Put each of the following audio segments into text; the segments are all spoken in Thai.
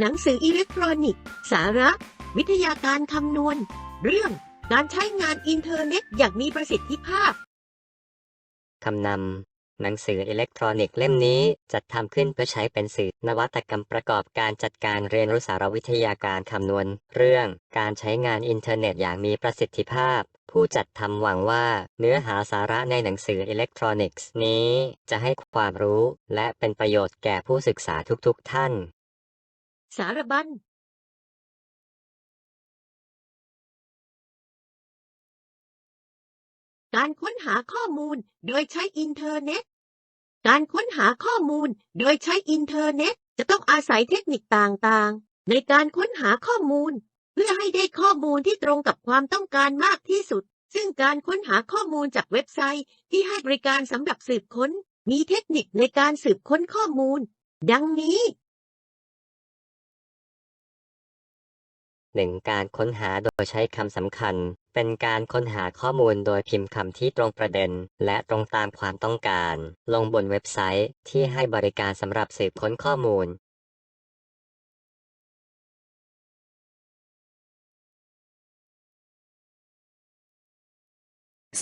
หนังสืออิเล็กทรอนิกส์ สาระ วิทยาการคำนวณ เรื่องการใช้งานอินเทอร์เน็ตอย่างมีประสิทธิภาพ คำนำ หนังสืออิเล็กทรอนิกส์เล่มนี้จัดทำขึ้นเพื่อใช้เป็นสื่อนวัตกรรมประกอบการจัดการเรียนรู้สารวิทยาการคำนวณ เรื่องการใช้งานอินเทอร์เน็ตอย่างมีประสิทธิภาพ ผู้จัดทำหวังว่าเนื้อหาสาระในหนังสืออิเล็กทรอนิกส์นี้จะให้ความรู้ และเป็นประโยชน์แก่ผู้ศึกษาทุกๆ ท่าน สารบัญการค้นหาข้อมูลโดยใช้อินเทอร์เน็ต การค้นหาข้อมูลโดยใช้อินเทอร์เน็ต จะต้องอาศัยเทคนิคต่างๆ ในการค้นหาข้อมูล เพื่อให้ได้ข้อมูลที่ตรงกับความต้องการมากที่สุด ซึ่งการค้นหาข้อมูลจากเว็บไซต์ที่ให้บริการสำหรับสืบค้น มีเทคนิคในการสืบค้นข้อมูล ดังนี้ 1. การค้นหาโดยใช้คำสำคัญ เป็นการค้นหาข้อมูลโดยพิมพ์คำที่ตรงประเด็น และตรงตามความต้องการ ลงบนเว็บไซต์ที่ให้บริการสำหรับสืบค้นข้อมูล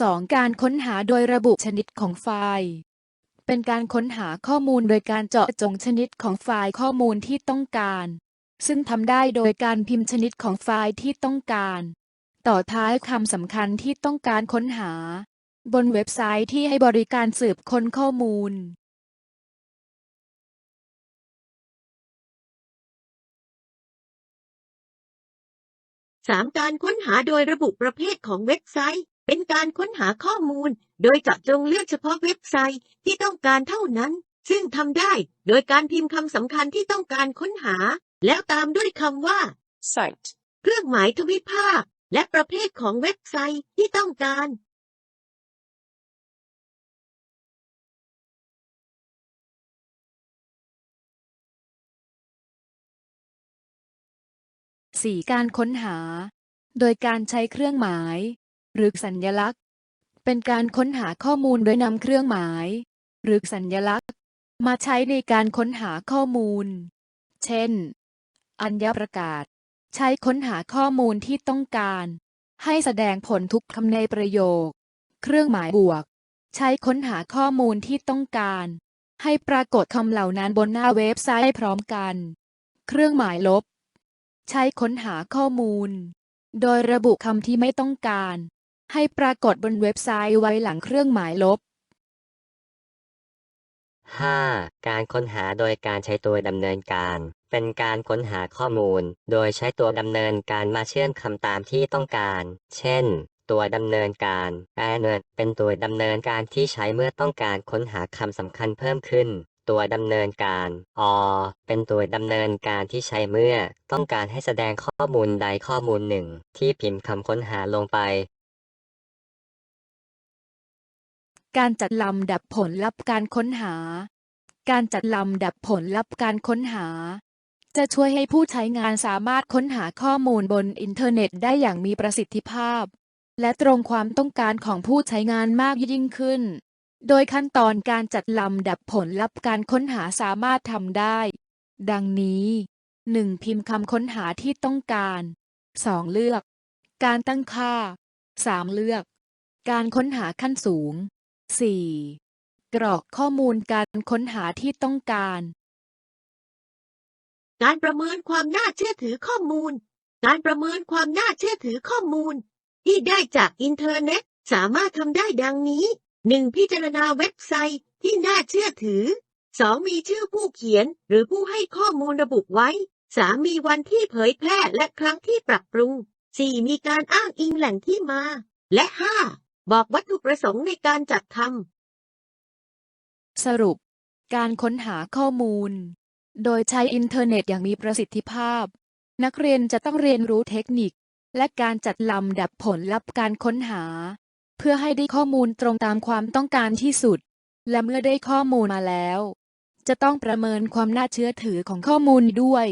2. การค้นหาโดยระบุชนิดของไฟล์เป็นการค้นหาข้อมูลโดยการเจาะจงชนิดของไฟล์ข้อมูลที่ต้องการ ซึ่งทำได้โดยการพิมพ์ชนิดของไฟล์ที่ต้องการ ต่อท้ายคำสำคัญที่ต้องการค้นหา บนเว็บไซต์ที่ให้บริการสืบค้นข้อมูล 3. การค้นหาโดยระบุประเภทของเว็บไซต์ เป็นการค้นหาข้อมูล โดยเจาะจงเลือกเฉพาะเว็บไซต์ที่ต้องการเท่านั้น ซึ่งทำได้โดยการพิมพ์คำสำคัญที่ต้องการค้นหา แล้วตามด้วยคำว่า site, เครื่องหมายทวิภาค และประเภทของเว็บไซต์ที่ต้องการ 4. การค้นหา โดยการใช้เครื่องหมาย หรือสัญลักษณ์ เป็นการค้นหาข้อมูลโดยนำเครื่องหมาย หรือสัญลักษณ์ มาใช้ในการค้นหาข้อมูล เช่น อัญญประกาศ ใช้ค้นหาข้อมูลที่ต้องการ ให้แสดงผลทุกคำในประโยค เครื่องหมายบวก ใช้ค้นหาข้อมูลที่ต้องการ ให้ปรากฏคำเหล่านั้นบนหน้าเว็บไซต์พร้อมกัน เครื่องหมายลบ ใช้ค้นหาข้อมูล โดยระบุคำที่ไม่ต้องการ ให้ปรากฏบนเว็บไซต์ไว้หลังเครื่องหมายลบ 5. การค้นหาโดยการใช้ตัวดำเนินการ เป็นการค้นหาข้อมูล โดยใช้ตัวดำเนินการมาเชื่อมคำตามที่ต้องการ เช่น ตัวดำเนินการ AND เป็นตัวดำเนินการที่ใช้เมื่อต้องการค้นหาคำสำคัญเพิ่มขึ้น ตัวดำเนินการ or เป็นตัวดำเนินการที่ใช้เมื่อ ต้องการให้แสดงข้อมูลใดข้อมูลหนึ่ง ที่พิมพ์คำค้นหาลงไป การจัดลำดับผลลัพธ์การค้นหา การจัดลำดับผลลัพธ์การค้นหา จะช่วยให้ผู้ใช้งานสามารถค้นหาข้อมูลบนอินเทอร์เน็ตได้อย่างมีประสิทธิภาพ และตรงความต้องการของผู้ใช้งานมากยิ่งขึ้น โดยขั้นตอนการจัดลำดับผลลัพธ์การค้นหาสามารถทำได้ ดังนี้ 1. พิมพ์คำค้นหาที่ต้องการ 2. เลือก การตั้งค่า 3. เลือก การค้นหาขั้นสูง 4. กรอกข้อมูลการค้นหาที่ต้องการ การประเมินความน่าเชื่อถือข้อมูล การประเมินความน่าเชื่อถือข้อมูล ที่ได้จากอินเทอร์เน็ตสามารถทำได้ดังนี้ 1. พิจารณาเว็บไซต์ที่น่าเชื่อถือ 2. มีชื่อผู้เขียนหรือผู้ให้ข้อมูลระบุไว้ 3. มีวันที่เผยแพร่และครั้งที่ปรับปรุง 4. มีการอ้างอิงแหล่งที่มา และ 5. บอกวัตถุประสงค์ในการจัดทำสรุป การค้นหาข้อมูล โดยใช้อินเทอร์เน็ตอย่างมีประสิทธิภาพ นักเรียนจะต้องเรียนรู้เทคนิค และการจัดลำดับผลลัพธ์การค้นหา เพื่อให้ได้ข้อมูลตรงตามความต้องการที่สุด และเมื่อได้ข้อมูลมาแล้ว จะต้องประเมินความน่าเชื่อถือของข้อมูลด้วย